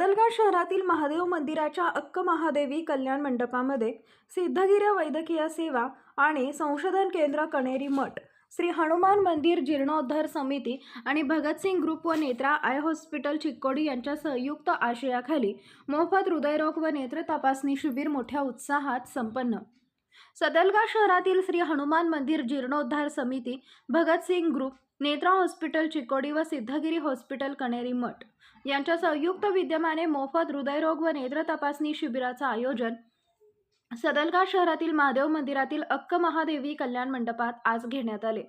बदलगाव शहरातील महादेव मंदिराच्या अक्क महादेवी कल्याण मंडपामध्ये सिद्धगिरी वैद्यकीय सेवा आणि संशोधन केंद्र कणेरी मठ श्री हनुमान मंदिर जीर्णोद्धार समिती आणि भगतसिंग ग्रुप व नेत्रा आय हॉस्पिटल चिक्कोडी यांच्या संयुक्त आशयाखाली मोफत हृदयरोग व नेत्र तपासणी शिबिर मोठ्या उत्साहात संपन्न सदलगा शहरातील श्री हनुमान मंदिर जीर्णोद्धार समिती भगतसिंग ग्रुप नेत्रा हॉस्पिटल चिकोडी व सिद्धगिरी हॉस्पिटल कणेरी मठ यांच्या संयुक्त विद्यमाने मोफत हृदयरोग व नेत्र तपासणी शिबिराचं आयोजन सदलगा शहरातील महादेव मंदिरातील अक्क महादेवी कल्याण मंडपात आज घेण्यात आले.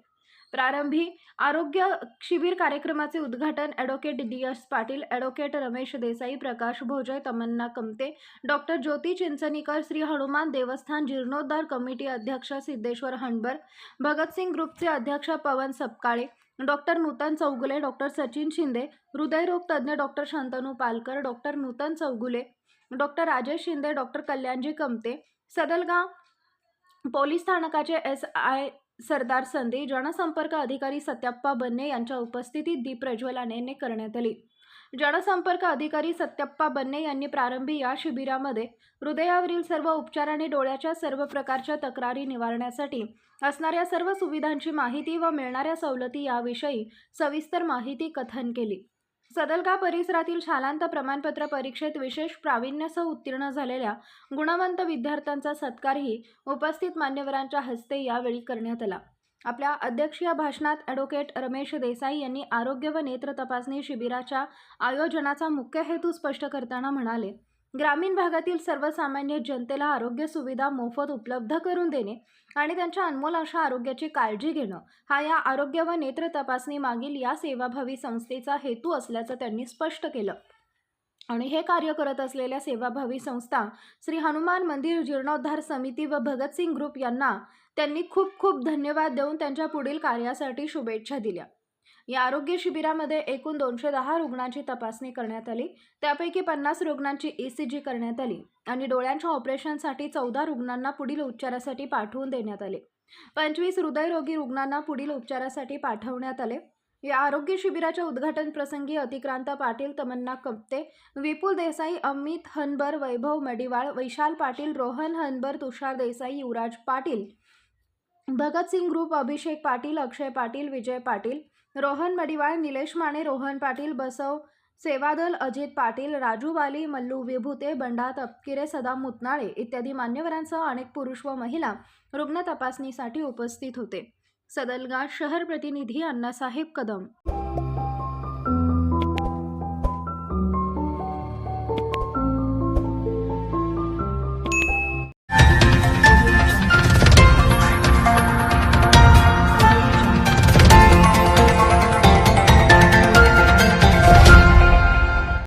प्रारंभी आरोग्य शिबिर कार्यक्रमाचे उद्घाटन advocate D S Patil advocate Ramesh Desai Prakash Bhojay Tamanna Kamte doctor Jyoti Chinchanikar Shri Hanuman देवस्थान जीर्णोद्धार कमिटी अध्यक्ष सिद्धेश्वर हणबर भगतसिंग ग्रुपचे अध्यक्ष पवन सपकाळे डॉक्टर नूतन चौगुले डॉक्टर सचिन शिंदे हृदयरोग तज्ज्ञ doctor Shantanu Palkar doctor Nutan Chougule doctor Rajesh Shinde doctor Kalyanji Kamte Sadalgaon police स्थानकाचे S I Sardar Sande जनसंपर्क अधिकारी सत्यप्पा बन्ने यांच्या उपस्थितीत दीपप्रज्वलाने करण्यात आली. जनसंपर्क अधिकारी सत्यप्पा बन्ने यांनी प्रारंभी या शिबिरामध्ये हृदयावरील सर्व उपचार आणि डोळ्याच्या सर्व प्रकारच्या तक्रारी निवारण्यासाठी असणाऱ्या सर्व सुविधांची माहिती व मिळणाऱ्या सवलती याविषयी सविस्तर माहिती कथन केली. सदलगा परिसरातील शालांत प्रमाणपत्र परीक्षेत विशेष प्रावीण्यासह उत्तीर्ण झालेल्या गुणवंत विद्यार्थ्यांचा सत्कारही उपस्थित मान्यवरांच्या हस्ते यावेळी करण्यात आला. आपल्या अध्यक्षीय भाषणात ॲडव्होकेट रमेश देसाई यांनी आरोग्य व नेत्र तपासणी शिबिराच्या आयोजनाचा मुख्य हेतू स्पष्ट करताना म्हणाले ग्रामीण भागातील सर्वसामान्य जनतेला आरोग्य सुविधा मोफत उपलब्ध करून देणे आणि त्यांच्या अनमोल अशा आरोग्याची काळजी घेणं हा या आरोग्य व नेत्र तपासणी मागील या सेवाभावी संस्थेचा हेतू असल्याचं त्यांनी स्पष्ट केलं. आणि हे कार्य करत असलेल्या सेवाभावी संस्था श्री हनुमान मंदिर जीर्णोद्धार समिती व भगतसिंग ग्रुप यांना त्यांनी खूप खूप धन्यवाद देऊन त्यांच्या पुढील कार्यासाठी शुभेच्छा दिल्या. या आरोग्य शिबिरामध्ये एकूण दोनशे दहा रुग्णांची तपासणी करण्यात आली. त्यापैकी पन्नास रुग्णांची ई सी जी करण्यात आली आणि डोळ्यांच्या ऑपरेशनसाठी चौदा रुग्णांना पुढील उपचारासाठी पाठवून देण्यात आले. पंचवीस हृदयरोगी रुग्णांना पुढील उपचारासाठी पाठवण्यात आले. या आरोग्य शिबिराच्या उद्घाटन प्रसंगी अतिक्रांत पाटील तमन्ना कप्ते विपुल देसाई अमित हनबर वैभव मडिवाळ वैशाल पाटील रोहन हनबर तुषार देसाई युवराज पाटील भगतसिंग ग्रुप अभिषेक पाटील अक्षय पाटील विजय पाटील रोहन मडिवाळ निलेश माने रोहन पाटील बसव सेवादल अजित पाटील राजू बाली मल्लू विभूते बंडा तपकिरे सदाम मुतनाळे इत्यादी मान्यवरांसह अनेक पुरुष व महिला रुग्ण तपासणीसाठी उपस्थित होते. सदलगा शहर प्रतिनिधी अण्णासाहेब कदम.